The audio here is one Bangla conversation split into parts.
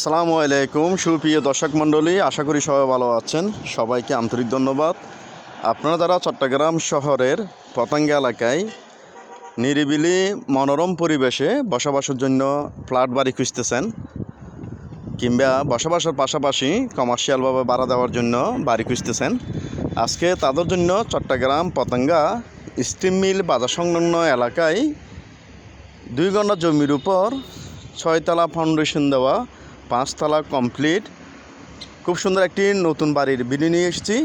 আসসালামু আলাইকুম, সুপ্রিয় দর্শক মণ্ডলী, আশা করি সবাই ভালো আছেন। সবাইকে আন্তরিক ধন্যবাদ। আপনারা যারা চট্টগ্রাম শহরের পতঙ্গা এলাকায় নিরিবিলি মনোরম পরিবেশে বসবাসের জন্য ফ্ল্যাট বাড়ি খুঁজতেছেন কিংবা বসবাসের পাশাপাশি কমার্শিয়ালভাবে ভাড়া দেওয়ার জন্য বাড়ি খুঁজতেছেন, আজকে তাদের জন্য চট্টগ্রাম পতঙ্গা স্টিম মিল বাজার সংলগ্ন এলাকায় দুই ঘণ্টা জমির উপর ছয়তলা ফাউন্ডেশন দেওয়া পাঁচতলা কমপ্লিট। খুব সুন্দর একটি নতুন বাড়ির ভিডিও নিয়ে এসেছি।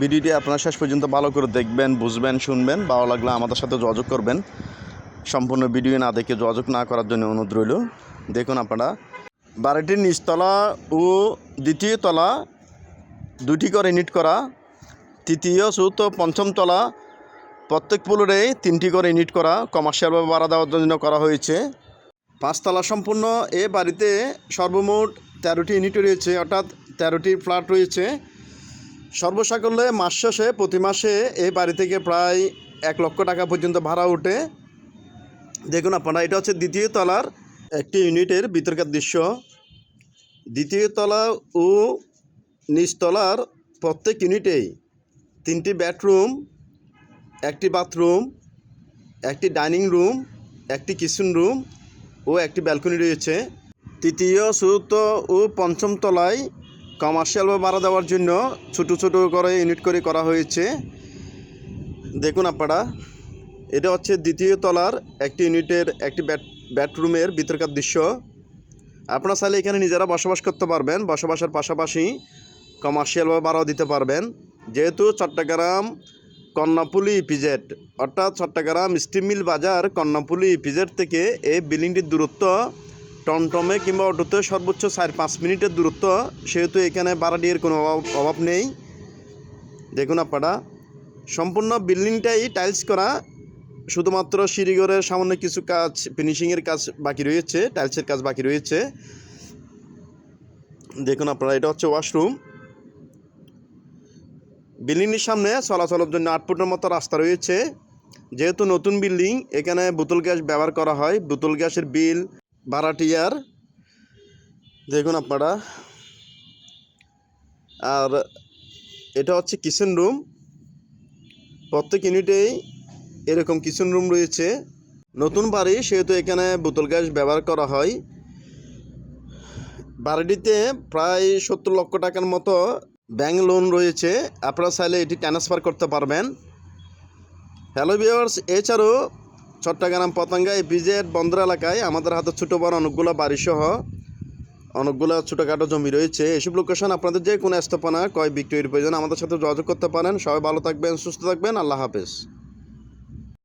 ভিডিওটি আপনারা শেষ পর্যন্ত ভালো করে দেখবেন, বুঝবেন, শুনবেন। ভালো লাগলে আমাদের সাথে যোগাযোগ করবেন। সম্পূর্ণ ভিডিও না দেখে যোগাযোগ না করার জন্য অনুরোধ রইল। দেখুন আপনারা, বাড়িটির নিচতলা ও দ্বিতীয় তলা দুটি করে ইউনিট করা। তৃতীয়, চতুর্থ, পঞ্চম তলা প্রত্যেক ফ্লোরে তিনটি করে ইউনিট করা। কমার্শিয়ালভাবে ভাড়া দেওয়ার জন্য করা হয়েছে। পাঁচতলা সম্পূর্ণ। এ বাড়িতে সর্বমোট তেরোটি ইউনিট রয়েছে, অর্থাৎ তেরোটি ফ্ল্যাট রয়েছে। সর্বসাকল্যে মাস শেষে, প্রতি মাসে এই বাড়ি থেকে প্রায় এক লক্ষ টাকা পর্যন্ত ভাড়া ওঠে। দেখুন আপনারা, এটা হচ্ছে দ্বিতীয় তলার একটি ইউনিটের বিতর্কের দৃশ্য। দ্বিতীয় তলা ও নিচতলার প্রত্যেক ইউনিটেই তিনটি বেডরুম, একটি বাথরুম, একটি ডাইনিং রুম, একটি কিচেন রুম ও একটি ব্যালকনি রয়েছে। তৃতীয়, চতুর্থ ও পঞ্চম তলায় কমার্শিয়াল বা ভাড়া দেওয়ার জন্য ছোটো ছোটো করে ইউনিট করে করা হয়েছে। দেখুন আপনারা, এটা হচ্ছে দ্বিতীয় তলার একটি ইউনিটের একটি ব্যাট বেডরুমের ভিতরকার দৃশ্য। আপনারা চাইলে এখানে নিজেরা বসবাস করতে পারবেন, বসবাসের পাশাপাশি কমার্শিয়াল বা ভাড়াও দিতে পারবেন। যেহেতু চট্টগ্রাম কর্ণাপুলি ইপিজেড, অর্থাৎ চট্টগ্রাম স্টিম মিল বাজার কর্ণাপুলি ইপিজেড থেকে এই বিল্ডিংটির দূরত্ব টমটমে কিংবা অটোতে সর্বোচ্চ চার পাঁচ মিনিটের দূরত্ব, সেহেতু এখানে ভাড়াটির কোনো অভাব অভাব নেই। দেখুন আপনারা, সম্পূর্ণ বিল্ডিংটাই টাইলস করা, শুধুমাত্র সিঁড়িঘরের সামান্য কিছু কাজ, ফিনিশিংয়ের কাজ বাকি রয়েছে, টাইলসের কাজ বাকি রয়েছে। দেখুন আপনারা, এটা হচ্ছে ওয়াশরুম। বিল্ডিংটির সামনে চলাচলের জন্য আট ফুটের মতো রাস্তা রয়েছে। যেহেতু নতুন বিল্ডিং, এখানে বোতল গ্যাস ব্যবহার করা হয়। বোতল গ্যাসের বিল ভাড়াটিয়ার দেখুন আপনারা। আর এটা হচ্ছে কিচেন রুম প্রত্যেক ইউনিটেই এরকম কিচেন রুম রয়েছে। নতুন বাড়ি, সেহেতু এখানে বোতল গ্যাস ব্যবহার করা হয়। বাড়িটিতে প্রায় সত্তর লক্ষ টাকার মতো ব্যাংক লোন রয়েছে, আপনারা চাইলে এটি ট্রান্সফার করতে পারবেন। হ্যালো ভিওয়ার্স এছাড়াও চট্টগ্রাম পতঙ্গায় বিজেট বন্দর এলাকায় আমাদের হাতে ছোটো বড় অনেকগুলো বাড়িসহ অনেকগুলো ছোটোখাটো জমি রয়েছে। এসব লোকেশন আপনাদের যে কোনো স্থাপনা, কয় বিক্রয়ের প্রয়োজন, আমাদের সাথে যোগাযোগ করতে পারেন। সবাই ভালো থাকবেন, সুস্থ থাকবেন, আল্লাহ হাফেজ।